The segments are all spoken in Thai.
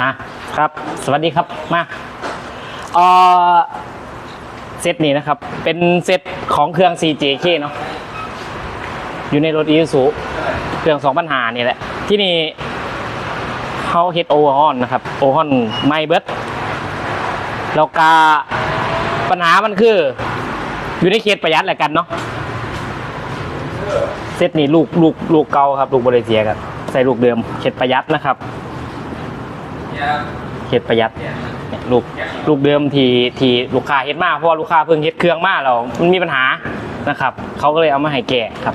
อะครับ สวัสดีครับมาเอ่อเซตนี้นะครับ เป็นเซตของเครื่อง CJK เนาะอยู่ในรถอีซูเครื่องสองปัญหานี่แหละ ที่นี่เขาเฮดโอฮอนนะครับ โอฮอนไม่เบิดแล้วก็ปัญหามันคือ อยู่ในเขตประหยัดแหละกันเนาะเซตนี้ลูกลูกลูกเก่าครับ ลูกบริเซียกันใส่ลูกเดิมเขตประหยัดนะครับ เฮ็ดประหยัดเนี่ยลูกลูกเดิมที่ที่ลูกค้าเฮ็ดมากเพราะว่าลูกค้าเพิ่งเฮ็ดเครื่องมาแล้วมันมีปัญหานะครับเขาก็เลยเอามาให้แก้ครับ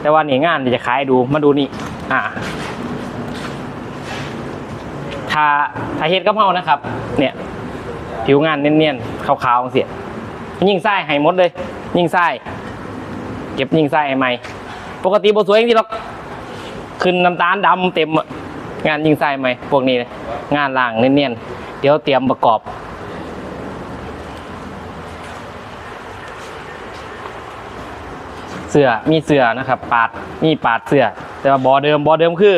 แต่ว่านี่งานเดี๋ยวจะขายดูมาดูนี่อ่าถ้าถ้าเฮ็ดกับเฮานะครับ เนี่ยผิวงานเนียนๆขาวๆเสียยิงไส้ให้หมดเลย ยิงไส้เก็บยิงไส้ให้ใหม่ ปกติบสวยอย่างที่หรอกขึ้นน้ำตาลดำเต็มอะ งานยิงไส้ใหมพวกนี้งานล่างเนียนๆเดี๋ยวเตรียมประกอบเสือมีเสือนะครับปาดมีปาดเสือแต่ว่าบอเดิมบอเดิมคือ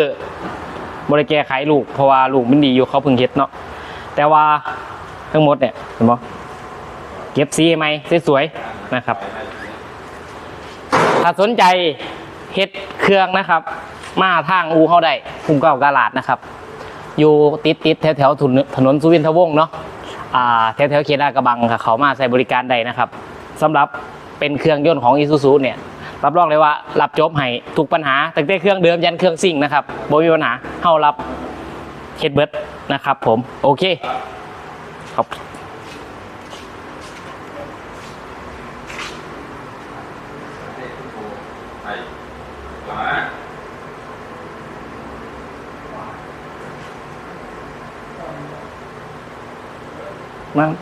บริแกไขลูกเพราะว่าลูกมันดีอยู่เขาเพิ่งเฮ็ดเนาะแต่ว่าทั้งหมดเนี่ยเห็นบ่เก็บสีไหมสวยๆนะครับ ถ้าสนใจเฮ็ดเครื่องนะครับ มาทางอูเข้าได้คุ้มเก้ากาลาดนะครับ อยู่ติดติดแถวแถวถนนสุวินทวงศ์เนาะแถวแถวเขตลาดกระบังค่ะเขามาใช้บริการได้นะครับสำหรับเป็นเครื่องยนต์ของอีซูซูเนี่ยรับรองเลยว่ารับจบให้ทุกปัญหาตั้งแต่เครื่องเดิมยันเครื่องซิ่งนะครับบ่มีปัญหาเฮารับเฮดเบิร์ดนะครับ ผมโอเคขอบมา Well,